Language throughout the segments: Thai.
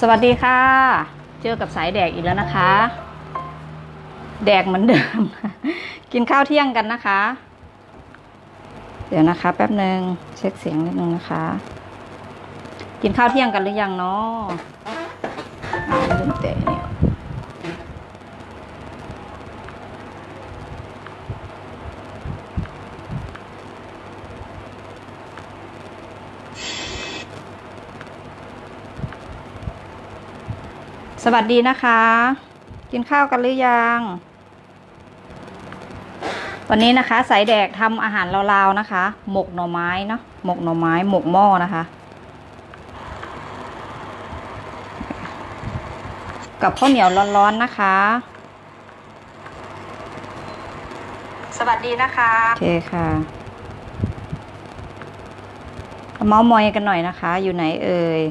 สวัสดีค่ะ เจอกับสายแดกอีกแล้วนะคะ แดกเหมือนเดิม กินข้าวเที่ยงกันนะคะ เดี๋ยวนะคะ แป๊บหนึ่งเช็คเสียงนิดนึงนะคะ กินข้าวเที่ยงกันหรือยังเนาะอ่าลืมเตะเนี่ย สวัสดีนะคะ กินข้าวกันหรือยัง วันนี้นะคะ สายแดกทำอาหารลาวๆนะคะ หมกหน่อไม้เนาะหมกหน่อไม้หมกหม้อนะคะ กับข้าวเหนียวร้อนๆนะคะ สวัสดีนะคะโอเคค่ะเมาส์มอยกันหน่อยนะคะ อยู่ไหนเอ่ย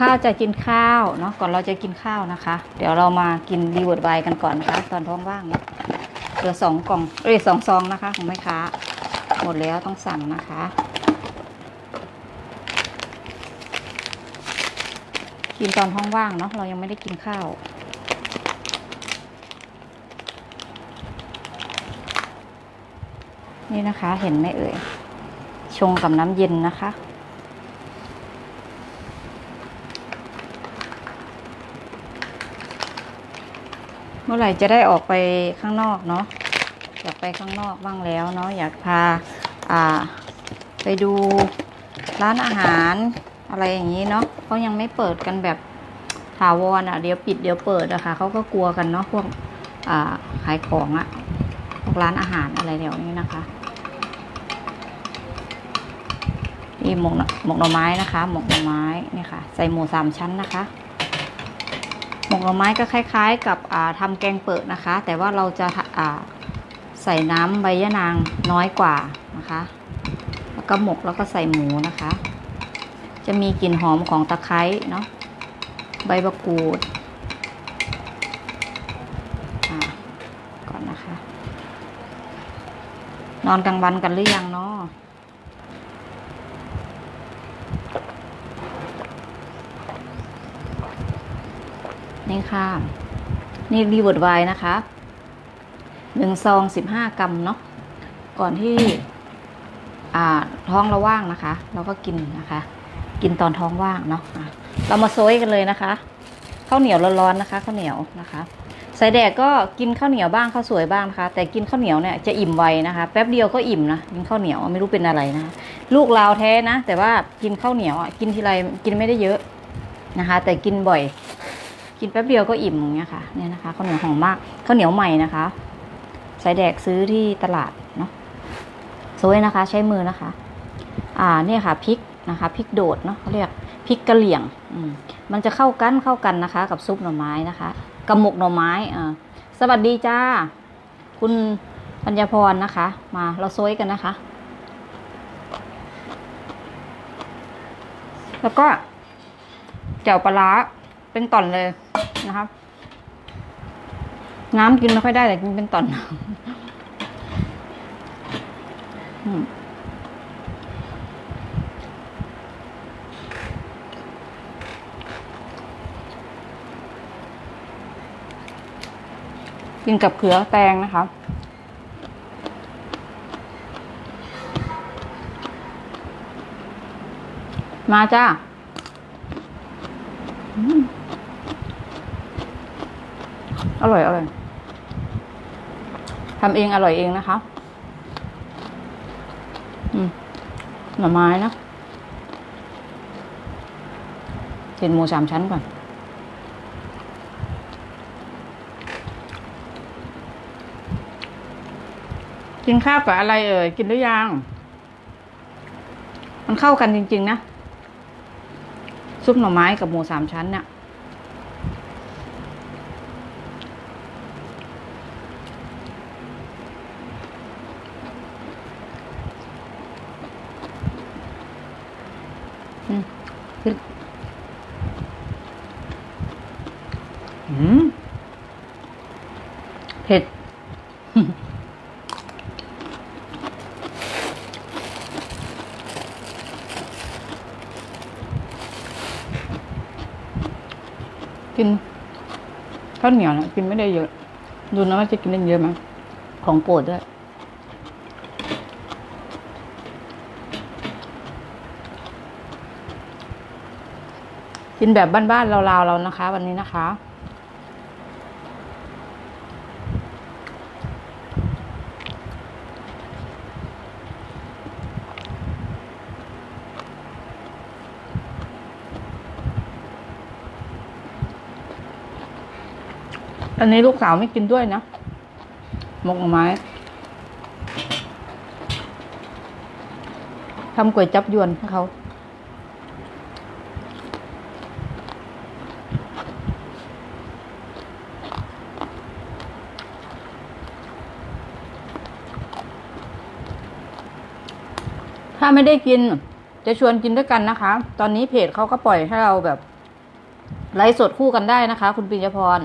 ข้าวจะกินข้าวเนาะก่อนเราจะกินข้าวนะคะ เดี๋ยวเรามากินรีเวิร์ดไวกันก่อนนะคะ ตอนท้องว่างเนี่ยเหลือสองกล่องเอ้ยสองซองนะคะของแม่ค้าหมดแล้วต้องสั่งนะคะกินตอนท้องว่างเนาะเรายังไม่ได้กินข้าว นี่นะคะเห็นไหมเอ่ย ชงกับน้ำเย็นนะคะ มื่อไหร่จะได้ออกไปข้างนอกเนาะอยากไปข้างนอกบ้างแล้วเนาะอยากพาอ่าไปดูร้านอาหารอะไรอย่างนี้เนาะเขายังไม่เปิดกันแบบถาวรอะเดี๋ยวปิดเดี๋ยวเปิดอะค่ะเขาก็กลัวกันเนาะพวกอ่าขายของอะพวกร้านอาหารอะไรเดี๋ยวนี้นะคะนี่หมกหน่อหมกหน่อไม้นะคะ หมกหน่อไม้นี่ค่ะ ใส่หมูสามชั้นนะคะ หมกหน่อไม้ก็คล้าย ๆ กับอ่าทำแกงเปิดนะคะ แต่ว่าเราจะาใส่น้ำใบยะนางน้อยกว่านะคะ แล้วก็หมกแล้วก็ใส่หมูนะคะ จะมีกลิ่นหอมของตะไคร้เนาะใบมะกรูดก่อนนะคะ นอนกลางวันกันหรือยังเนาะ นี่ค่ะ นี่รีเวิร์ดไวนะคะหนึ่งซองสิบห้ากรัมเนาะก่อนที่อ่าท้องเราว่างนะคะ เราก็กินนะคะ กินตอนท้องว่างเนาะะเรามาโซยกันเลยนะคะข้าวเหนียวร้อนๆนะคะข้าวเหนียวนะคะสายแดกก็กินข้าวเหนียวบ้างข้าวสวยบ้างนะคะ แต่กินข้าวเหนียวเนี่ยจะอิ่มไวนะคะ แป๊บเดียวก็อิ่มนะกินข้าวเหนียวไม่รู้เป็นอะไรนะะลูกลาแท้นะ แต่ว่ากินข้าวเหนียวอะกินทีไรกินไม่ได้เยอะนะคะ แต่กินบ่อย กินแป๊บเดียวก็อิ่มอย่างเงี้ยค่ะเนี่ยนะคะข้าวเหนียวหอมมากข้าวเหนียวใหม่นะคะสายแดกซื้อที่ตลาดเนาะโซยนะคะ ใช้มือนะคะ อ่าเนี่ยค่ะพริกนะคะพริกโดดเนาะเขาเรียกพริกกะเหรี่ยงอืมมันจะเข้ากันเข้ากันนะคะ กับซุปหน่อไม้นะคะกระหมกหน่อไม้อ่าสวัสดีจ้า คุณปัญญาพรนะคะ มาเราโซยกันนะคะ แล้วก็เจียวปลาเป็นต่อนเลย นะคะน้ำกินไม่ค่อยได้แต่กินเป็นตอนอืมกินกับเขือแตงนะคะมาจ้า อืม อร่อยอร่อยทำเองอร่อยเองนะคะ อืมหน่อไม้นะกินหมูสามชั้นก่อน กินข้าวกับอะไรเอ่ย กินหรือยัง มันเข้ากันจริง ๆ นะ ซุปหน่อไม้กับหมูสามชั้นเนี่ยอืมอืมเผ็ด กินข้าวเหนียวนะกินไม่ได้เยอะ ดูนะว่าจะกินได้เยอะไหมของโปรดด้วยกินแบบบ้านๆเราๆเรานะคะ วันนี้นะคะ อันนี้ลูกสาวไม่กินด้วยนะหมกหไม้ทำก๋วยจับยวนให้เขาถ้าไม่ได้กินจะชวนกินด้วยกันนะคะ ตอนนี้เพจเขาก็ปล่อยให้เราแบบไลฟ์สดคู่กันได้นะคะ คุณปิญญพร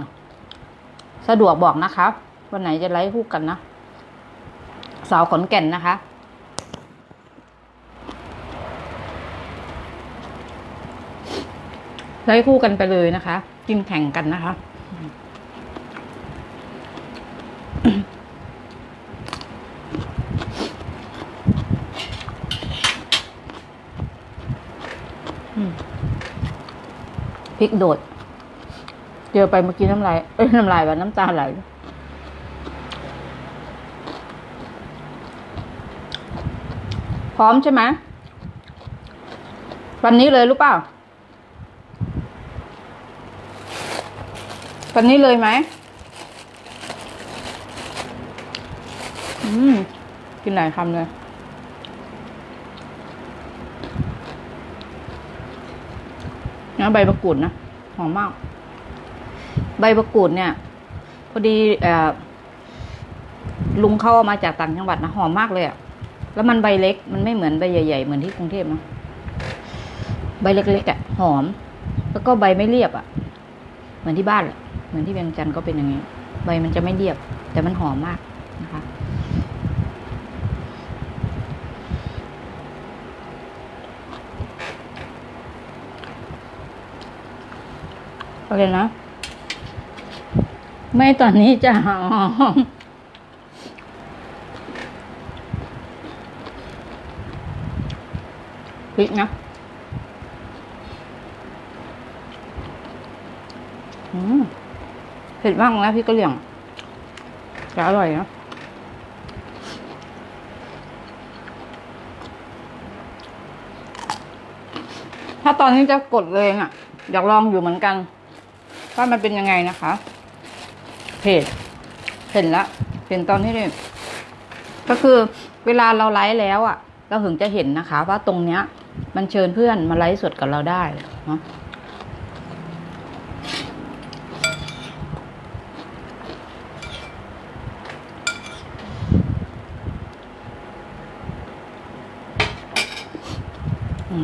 สะดวกบอกนะคะ วันไหนจะไลฟ์คู่กันนะสาวขอนแก่นนะคะ ไลฟ์คู่กันไปเลยนะคะ กินแข่งกันนะคะพริกโดด เจอไปเมื่อกี้น้ำลาย เอ้ยน้ำลายว่าน้ำตาไหลพร้อมใช่ไหมวันนี้เลยรู้เปล่าวันนี้เลยไหมอืมกินหลายคำเลยนะใบมะกรูดนะหอมมาก ใบมะกรูดเนี่ย พอดีอลุงเข้าเอามาจากต่างจังหวัดนะหอมมากเลยอะแล้วมันใบเล็ก มันไม่เหมือนใบใหญ่ๆ เหมือนที่กรุงเทพนะใบเล็กๆอะหอม แล้วก็ใบไม่เรียบอะเหมือนที่บ้านแหละเหมือนที่เวียงจันทร์ก็เป็นอย่างนี้ ใบมันจะไม่เรียบ แต่มันหอมมากนะคะอะไรนะ ไม่ตอนนี้จะหอมพริกนะเผ็ดมากนะพี่กะเหรี่ยงแต่อร่อยนะถ้าตอนนี้จะกดเลยอะ อยากลองอยู่เหมือนกัน ว่ามันเป็นยังไงนะคะ เพจเห็นละเห็นตอนที่นี่ก็คือเวลาเราไลฟ์แล้วอะ่ะ เราถึงจะเห็นนะคะ ว่าตรงเนี้ย มันเชิญเพื่อนมาไลฟ์สดกับเราได้เนาะ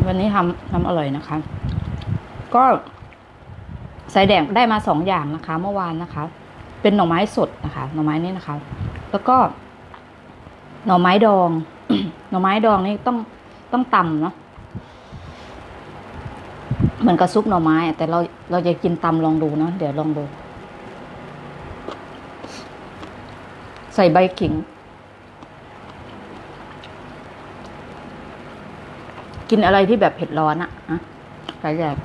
วันนี้ทำทำอร่อยนะคะ ก็ใส่แดงได้มาสองอย่างนะคะ เมื่อวานนะคะ เป็นหน่อไม้สดนะคะ หน่อไม้นี่นะคะ แล้วก็หน่อไม้ดอง หน่อไม้ดองนี่ต้องต้องตำเนาะเหมือนกับซุปหน่อไม้ แต่เราเราจะกินตำลองดูนะเดี๋ยวลองดู ใส่ใบขิง กินอะไรที่แบบเผ็ดร้อนอะอะใส่แดง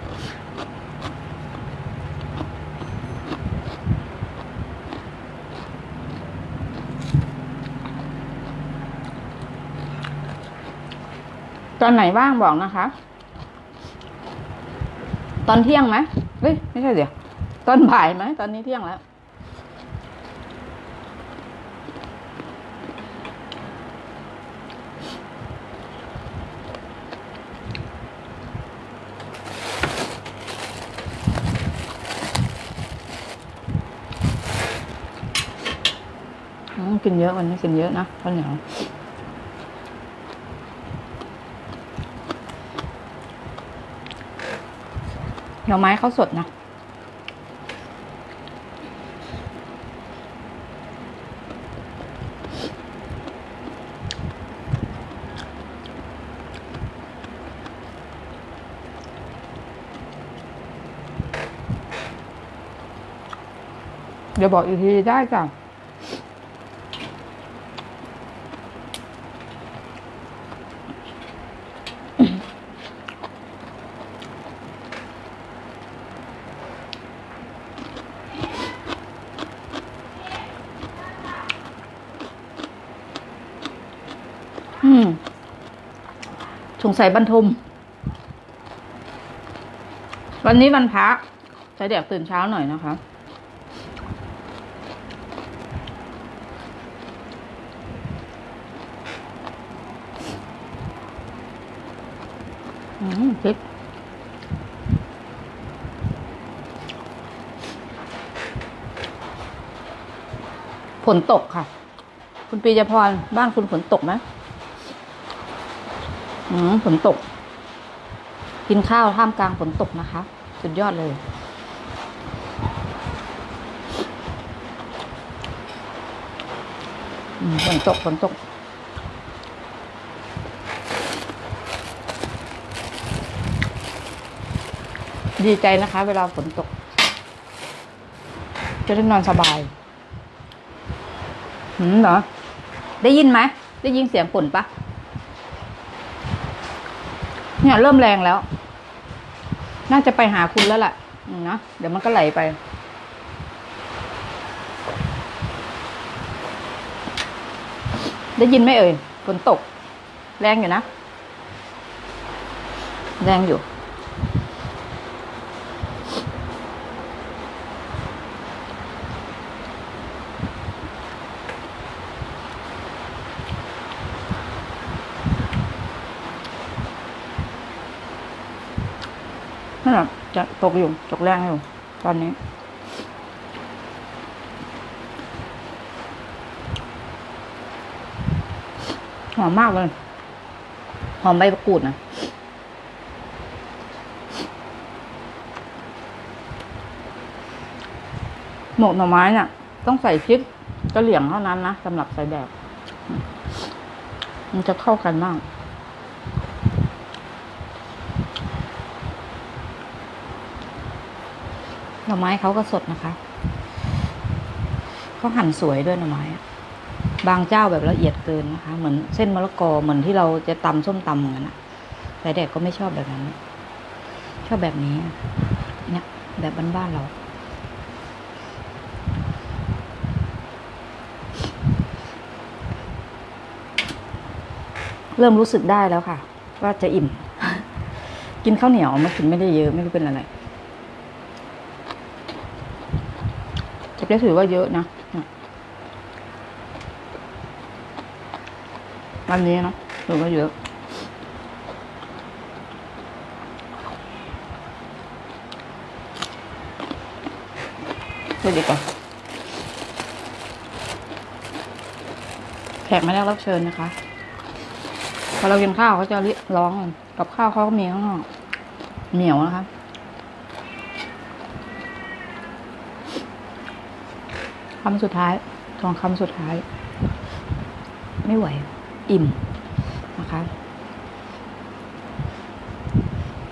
ตอนไหนว่างบอกนะคะ ตอนเที่ยงไหมเฮ้ยไม่ใช่เดี๋ยวตอนบ่ายไหมตอนนี้เที่ยงแล้วกินเยอะวันนี้กินเยอะนะข้าวเหนียว หน่อไม้เขาสดนะเดี๋ยวบอกอีกทีได้จ้ะอืม สงสัยบรรทม วันนี้วันพระใช้แดกตื่นเช้าหน่อยนะคะ อืมพริกฝนตกค่ะ คุณปีจพรบ้านคุณฝนตกไหม อืมฝนตก กินข้าวท่ามกลางฝนตกนะคะ สุดยอดเลย ฝนตกฝนตก ดีใจนะคะ เวลาฝนตก จะได้นอนสบายหืมเหรอ ได้ยินไหม ได้ยินเสียงฝนปะ เนี่ยเริ่มแรงแล้ว น่าจะไปหาคุณแล้วล่ะอืมนะเดี๋ยวมันก็ไหลไป ได้ยินไหมเอ่ยฝนตก แรงอยู่นะ แรงอยู่ นั่นแหละจะตกอยู่ตกแรงอยู่ ตอนนี้ หอมมากเลย หอมใบมะกรูดนะหมกหน่อไม้น่ะ ต้องใส่พริกกระเหลี่ยงเท่านั้นนะสำหรับใส่แดกมันจะเข้ากันมาก หน่อไม้เขาก็สดนะคะเขาหั่นสวยด้วยหน่อไม้บางเจ้าแบบละเอียดเกินนะคะ เหมือนเส้นมะละกอเหมือนที่เราจะตำส้มตำเหมือนกันอะแต่แดกก็ไม่ชอบแบบนั้น ชอบแบบนี้ เนี่ย แบบบ้านๆเรา เริ่มรู้สึกได้แล้วค่ะ ว่าจะอิ่ม กินข้าวเหนียวมากินไม่ได้เยอะไม่รู้เป็นอะไร จะได้ถือว่าเยอะนะวันนี้เนาะถือว่าเยอะดีดีกว่าแขกไม่ได้รับเชิญนะคะ พอเรากินข้าวเขาจะเรียกร้องกันกับข้าวเขาก็มีข้างนอกเหนียวนะคะ คำสุดท้ายสองคำสุดท้าย ไม่ไหว อิ่มนะคะ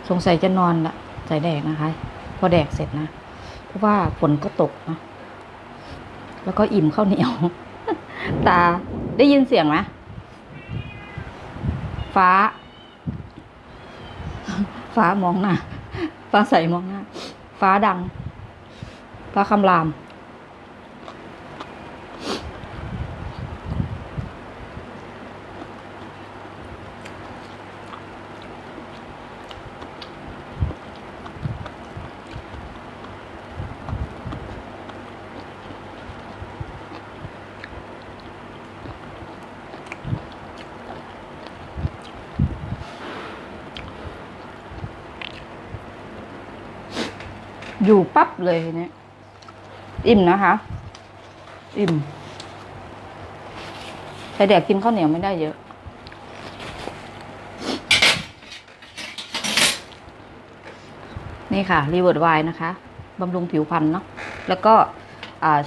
สงสัยจะนอนละใส่แดกนะคะ พอแดกเสร็จนะ เพราะว่าฝนก็ตกนะแล้วก็อิ่มข้าวเหนียว ตาได้ยินเสียงไหมฟ้า ฟ้ามองหน้า ฟ้าใสมองหน้า ฟ้าดัง ฟ้าคำราม อยู่ปั๊บเลยเนี่ยอิ่มนะคะ อิ่มแต่แดกกินข้าวเหนียวไม่ได้เยอะ นี่ค่ะรีเวิร์ดไวนะคะบำรุงผิวพรรณเนาะแล้วก็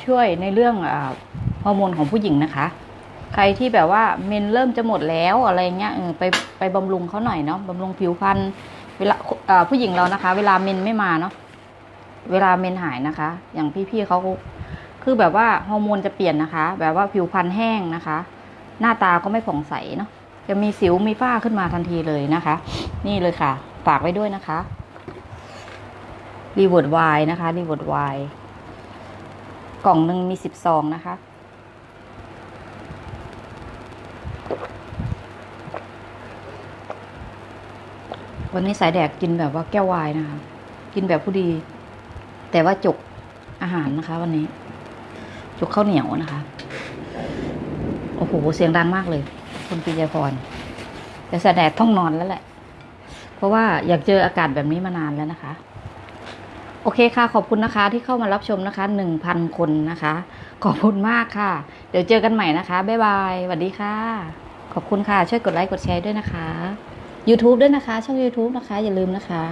ช่วยในเรื่องฮอร์โมนของผู้หญิงนะคะ ใครที่แบบว่าเมนเริ่มจะหมดแล้วอะไรเงี้ยไปไปบำรุงเขาหน่อยเนาะบำรุงผิวพรรณเวลาผู้หญิงเรานะคะ เวลาเมนไม่มาเนาะ เวลาเมนหายนะคะ อย่างพี่ๆเขาคคือแบบว่าฮอร์โมนจะเปลี่ยนนะคะ แบบว่าผิวพรรณแห้งนะคะ หน้าตาก็ไม่ผ่องใสเนาะจะมีสิวมีฝ้าขึ้นมาทันทีเลยนะคะ นี่เลยค่ะ ฝากไว้ด้วยนะคะรีเวิร์ดไวนะคะรีเวิร์ดไวกล่องหนึ่งมีสิบซองนะคะวันนี้สายแดกกินแบบว่าแก้ววายนะคะ กินแบบผู้ดี แต่ว่าจุกอาหารนะคะ วันนี้ จุกข้าวเหนียวนะคะ โอ้โห เสียงดังมากเลย คุณปิยพรแต่สายแดกต้องนอนแล้วแหละ เพราะว่าอยากเจออากาศแบบนี้มานานแล้วนะคะ โอเคค่ะ ขอบคุณนะคะ ที่เข้ามารับชมนะคะหนึ่งพันคนนะคะ ขอบคุณมากค่ะ เดี๋ยวเจอกันใหม่นะคะ บ๊ายบายสวัสดีค่ะ ขอบคุณค่ะ ช่วยกดไลค์กดแชร์ด้วยนะคะ YouTube ด้วยนะคะ ช่อง YouTube นะคะ อย่าลืมนะคะ